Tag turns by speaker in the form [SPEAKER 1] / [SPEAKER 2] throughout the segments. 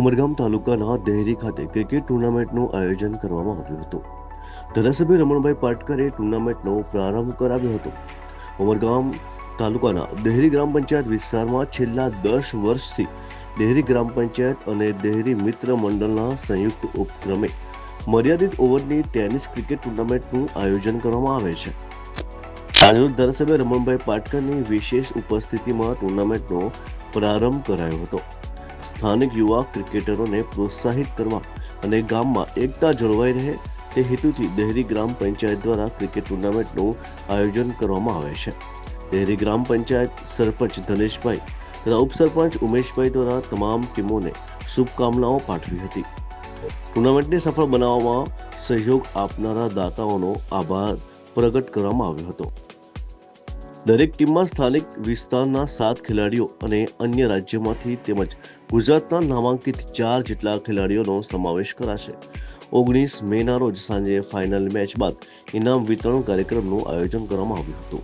[SPEAKER 1] ઉમરગામ તાલુકાના દેહરી ખાતે ક્રિકેટ ટુર્નામેન્ટનું આયોજન કરવામાં આવ્યું હતું. ધારાસભ્ય રમણભાઈ પાટકરે ટુર્નામેન્ટનો પ્રારંભ કરાવ્યો હતો. ઉમરગામ તાલુકાના દેહરી ગ્રામ પંચાયત વિસ્તારમાં છેલ્લા દસ વર્ષથી દેહરી ગ્રામ પંચાયત અને દેહરી મિત્ર મંડળના સંયુક્ત ઉપક્રમે મર્યાદિત ઓવરની ટેનિસ ક્રિકેટ ટુર્નામેન્ટનું આયોજન કરવામાં આવે છે. આજરોજ ધારાસભ્ય રમણભાઈ પાટકરની વિશેષ ઉપસ્થિતિમાં ટુર્નામેન્ટનો પ્રારંભ કરાયો હતો. સ્થાનિક યુવા ક્રિકેટરોને પ્રોત્સાહિત કરવા અને ગામમાં એકતા જળવાઈ રહે તે હેતુથી દહેરી ગ્રામ પંચાયત દ્વારા ક્રિકેટ ટુર્નામેન્ટનું આયોજન કરવામાં આવે છે. દહેરી ગ્રામ પંચાયત સરપંચ ધનેશભાઈ, તથા ઉપસરપંચ ઉમેશભાઈ દ્વારા તમામ ટીમોને શુભકામનાઓ પાઠવી હતી. ટુર્નામેન્ટને સફળ બનાવવામાં સહયોગ આપનારા દાતાઓનો આભાર પ્રગટ કરવામાં આવ્યો હતો. દરેક ટીમમાં સ્થાનિક વિસ્તારના સાત ખેલાડીઓ અને અન્ય રાજ્યોમાંથી તેમજ ગુજરાતના નામાંકિત ચાર જેટલા ખેલાડીઓનો સમાવેશ કરાશે. ઓગણીસ મેના રોજ સાંજે ફાઇનલ મેચ બાદ ઇનામ વિતરણ કાર્યક્રમનું આયોજન કરવામાં આવ્યું હતું.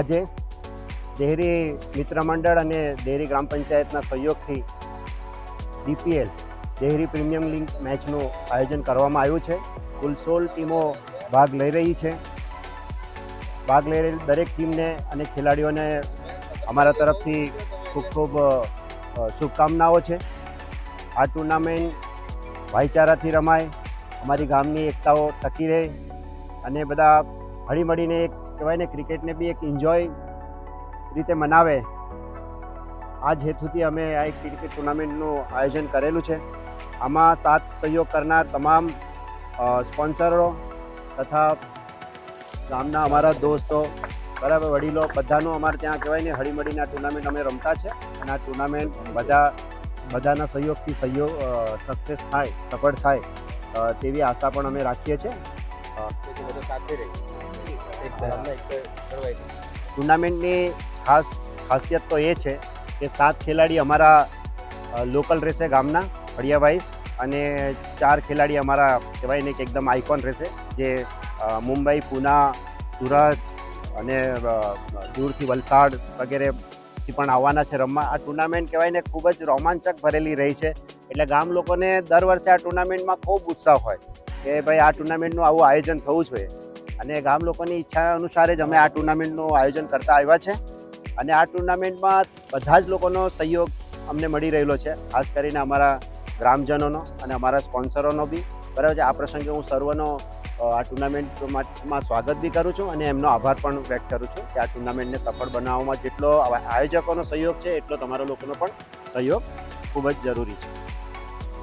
[SPEAKER 2] આજે દેહરી મિત્ર મંડળ અને દેહરી ગ્રામ પંચાયતના સહયોગથી ડીપીએલ દેહરી પ્રીમિયમ લીગ મેચનું આયોજન કરવામાં આવ્યું છે. કુલ સોળ ટીમો ભાગ લઈ રહી છે. ભાગ લઈ રહેલી દરેક ટીમને અને ખેલાડીઓને અમારા તરફથી ખૂબ ખૂબ શુભકામનાઓ છે. આ ટુર્નામેન્ટ ભાઈચારાથી રમાય, અમારી ગામની એકતાઓ ટકી રહે અને બધા હળીમળીને એક કહેવાય ને ક્રિકેટને બી એક એન્જોય રીતે મનાવે. આ જ હેતુથી અમે આ એક ક્રિકેટ ટુર્નામેન્ટનું આયોજન કરેલું છે. આમાં સાથ સહયોગ કરનાર તમામ સ્પોન્સરો તથા ગામના અમારા દોસ્તો, બરાબર, વડીલો, બધાનું અમારે ત્યાં કહેવાય ને, હળીમળીને ટુર્નામેન્ટ અમે રમતા છે અને આ ટુર્નામેન્ટ બધા, બધાના સહયોગથી સહયોગ સક્સેસ થાય, સફળ થાય તેવી આશા પણ અમે રાખીએ છીએ. ટુર્નામેન્ટની ખાસ ખાસિયત તો એ છે કે સાત ખેલાડી અમારા લોકલ રહેશે ગામના ફળિયાભાઈ અને ચાર ખેલાડી અમારા કહેવાય ને કે એકદમ આઇકોન રહેશે, જે મુંબઈ, પુના, સુરત અને દૂરથી વલસાડ વગેરેથી પણ આવવાના છે રમવા. આ ટુર્નામેન્ટ કહેવાય ને ખૂબ જ રોમાંચક ભરેલી રહી છે. એટલે ગામ લોકોને દર વર્ષે આ ટુર્નામેન્ટમાં ખૂબ ઉત્સાહ હોય કે ભાઈ આ ટુર્નામેન્ટનું આવું આયોજન થવું જોઈએ. અને ગામ લોકોની ઈચ્છા અનુસાર જ અમે આ ટુર્નામેન્ટનું આયોજન કરતા આવ્યા છે. અને આ ટુર્નામેન્ટમાં બધા જ લોકોનો સહયોગ અમને મળી રહેલો છે, ખાસ કરીને અમારા ગ્રામજનોનો અને અમારા સ્પોન્સરોનો બી. બરાબર છે, આ પ્રસંગે હું સર્વનો આ ટુર્નામેન્ટમાં સ્વાગત બી કરું છું અને એમનો આભાર પણ વ્યક્ત કરું છું કે આ ટુર્નામેન્ટને સફળ બનાવવામાં જેટલો આયોજકોનો સહયોગ છે, એટલો તમારા લોકોનો પણ સહયોગ ખૂબ જ જરૂરી છે.